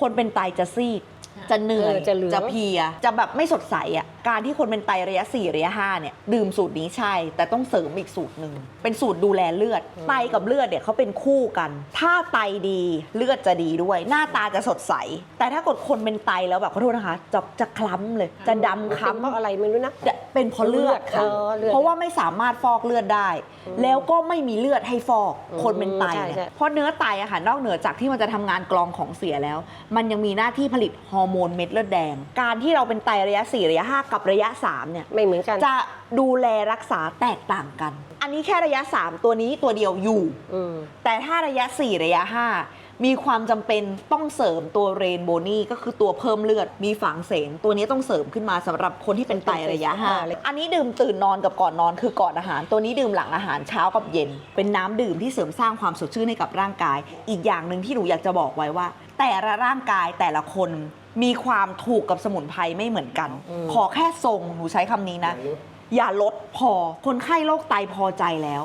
คนเป็นไตจะซีดจะเหนื่อยเออจะเหลืองเพลียจะแบบไม่สดใสอะ การที่คนเป็นไตระยะ 4 ระยะ 5 เนี่ย ดื่มสูตรนี้ใช่ แต่ต้องเสริมอีกสูตรหนึ่ง เป็นสูตรดูแลเลือด ไตกับเลือดเนี่ยเขาเป็นคู่กัน ถ้าไตดีเลือดจะดีด้วย หน้าตาจะสดใส แต่ถ้ากดคนเป็นไตแล้วแบบขอโทษนะคะ จะจะคล้ำเลย จะดำเป็นคล้ำ เพราะอะไรไม่รู้นะ จะเป็นเพราะเลือดค่ะ เออเลือดเพราะว่าไม่สามารถฟอกเลือดได้ แล้วก็ไม่มีเลือดให้ฟอก อืมคนเป็นไตใช่เนี่ยใช่ เพราะเนื้อไตอะค่ะนอกเหนือจากที่มันจะทำงานกรองของเสียแล้ว มันยังมีหน้าที่ผลิตฮอร์โมนเม็ดเลือดแดง การที่เราเป็นไตระยะ 4 ระยะ 5กับระยะ3เนี่ยไม่เหมือนกัน จะดูแลรักษาแตกต่างกัน อันนี้แค่ระยะ 3 ตัวนี้ตัวเดียวอยู่อืมแต่ถ้าระยะ 4 ระยะ 5 มีความจำเป็นต้องเสริมตัวเรนโบนี่ก็คือตัวเพิ่มเลือดมีฝังเสนตัวนี้ต้องเสริมขึ้นมาสำหรับคนที่เป็นไตระยะ5อันนี้ดื่มตื่นนอนกับก่อนนอนคือก่อนอาหาร ตัวนี้ดื่มหลังอาหารเช้ากับเย็น เป็นน้ำดื่มที่เสริมสร้างความสดชื่นให้กับร่างกาย อีกอย่างหนึ่งที่หนูอยากจะบอกไว้ว่า แต่ละร่างกายแต่ละคนมีความถูกกับสมุนไพรไม่เหมือนกันอืมขอแค่ทรงหนูใช้คำนี้นะ อย่าลดพอคนไข้โรคไตพอใจแล้ว